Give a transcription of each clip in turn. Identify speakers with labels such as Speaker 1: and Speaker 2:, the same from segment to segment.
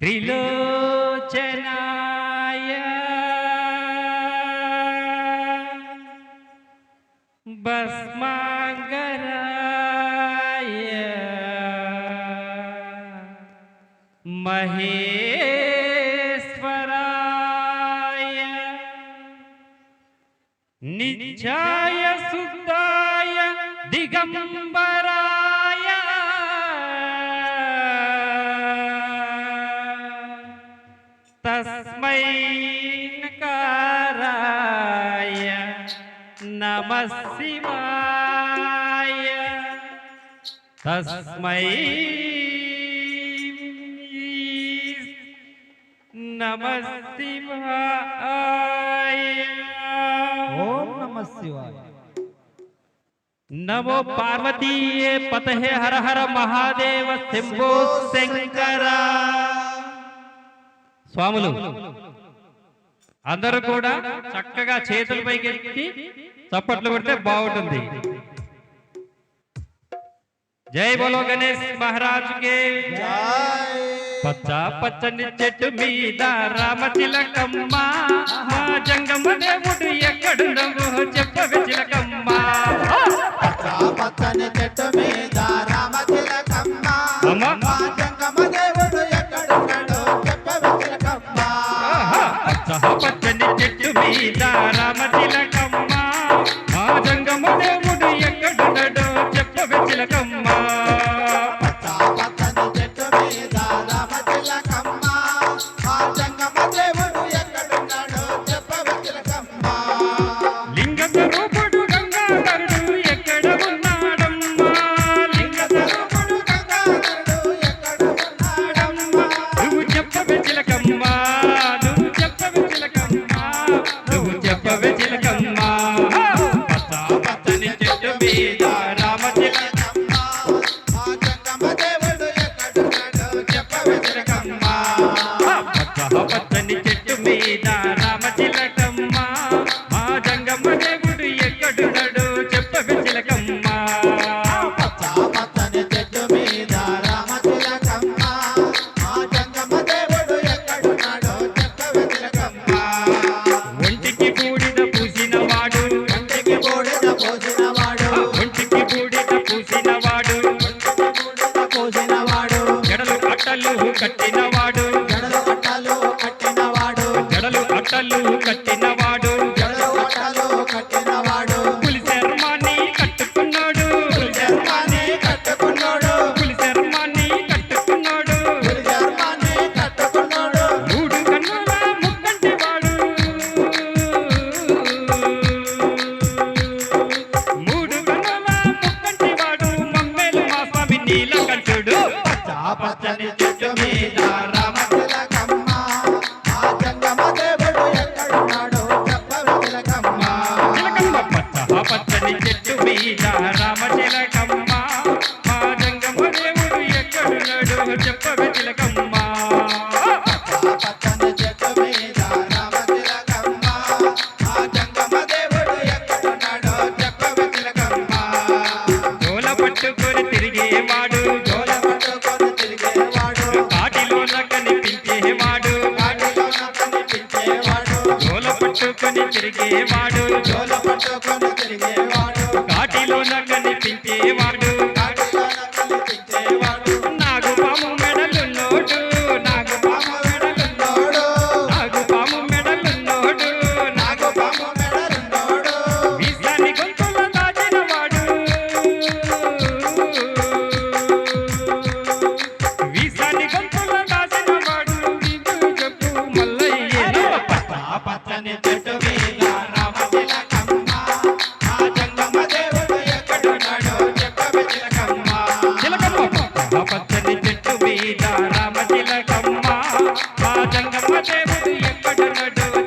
Speaker 1: त्रिलोचनाय भस्माङ्गराय महेश्वराय निजाय सुताय दिगम्बर శివాయ తస్మై నమస్తివాయ
Speaker 2: ఓం నమ శివాయ
Speaker 1: నమో పార్వతీయే పతహే హర హర మహాదేవ శంభో శంకర స్వాములు అందరూ కూడా చక్కగా చేతులపైకి ఎత్తి చప్పట్లు కొడితే బాగుంటుంది. జై బోలో గణేష్ మహారాజ్ కే పచ్చ పచ్చని చెట్టు మీద రామతిలకమ్మ మా జంగమ దేవుడు ఎక్కడున్నావో చెప్పవే చిలకమ్మ
Speaker 3: పచ్చని చెట్టు మీద రామతిలకమ్మ
Speaker 1: అమ్మా.
Speaker 3: మా జంగమ దేవుడు ఎక్కడున్నాడో చెప్పవే చిలకమ్మ
Speaker 1: ఆహా! పచ్చ పచ్చని చెట్టు మీద రామతిలకమ్మ మా తిలకమ్మ. కట్టినవాడు.
Speaker 3: జడలు కట్టలు కట్టినవాడు.
Speaker 1: జడలు అట్టలు కట్టినవాడు.
Speaker 3: జడలు కట్టలు కట్టినవాడు.
Speaker 1: పులి చర్మాన్ని కట్టుకున్నాడు. పులి
Speaker 3: చర్మాన్ని కట్టుకున్నాడు.
Speaker 1: పులి చర్మాన్ని కట్టుకున్నాడు.
Speaker 3: పులి చర్మాన్ని కట్టుకున్నాడు.
Speaker 1: మూడు కన్నుల ముక్కంటి వాడు. మూడు కన్నుల ముక్కంటి వాడు. మమ్మేలు మా స్వామి
Speaker 3: పచ్చని చెట్టు
Speaker 1: తిరిగేవాడు.
Speaker 3: జోల పట్టుకొని తిరిగేవాడు.
Speaker 1: కాటిలోన కనిపించేవాడు
Speaker 3: వాటిలోన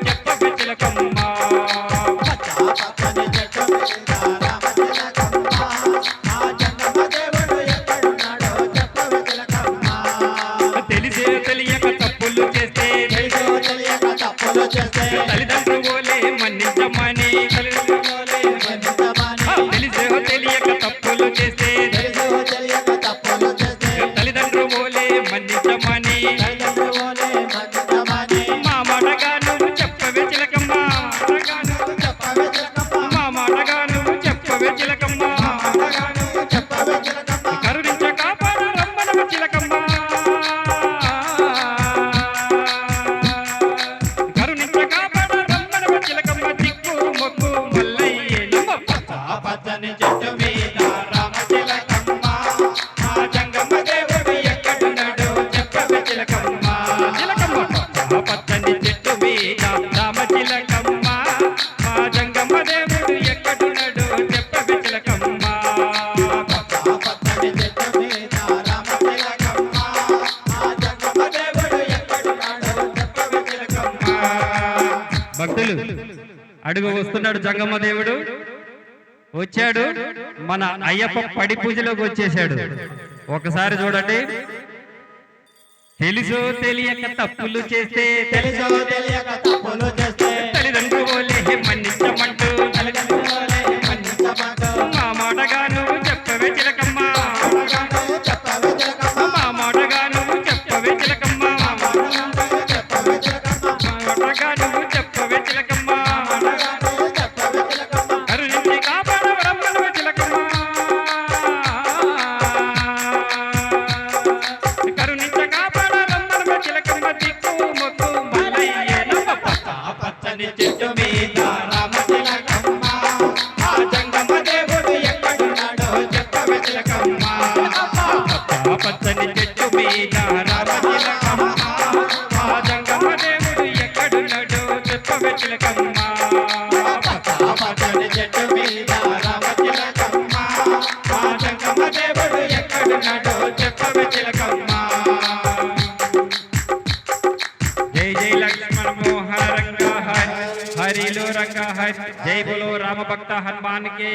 Speaker 3: చెప్పవే తిలకమ్మ
Speaker 1: తెలిసే తెలియక తప్పులు చేస్తే తల్లిదండ్రులు మన్నించమని
Speaker 3: la
Speaker 1: cabeza. అడుగు వస్తున్నాడు జంగమ్మ దేవుడు. వచ్చాడు. మన అయ్యప్ప పడి పూజలోకి వచ్చేసాడు ఒకసారి చూడండి. తెలుసో తెలియక తప్పులు చేస్తే
Speaker 3: తెలుసో తెలియక తప్పులు చేస్తే
Speaker 1: తల్లిదండ్రులే
Speaker 3: పచ్చని చెట్టు మీద రామ ఆ జంగమ దేవుడు ఎక్కడున్నాడో చెప్పవే చిలకమ్మ
Speaker 1: హరిలో రంగ హరి. జై బోలో రామ భక్త హనుమాన్ కే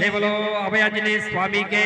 Speaker 1: జై బోలో అభయాంజనేయ స్వామి కే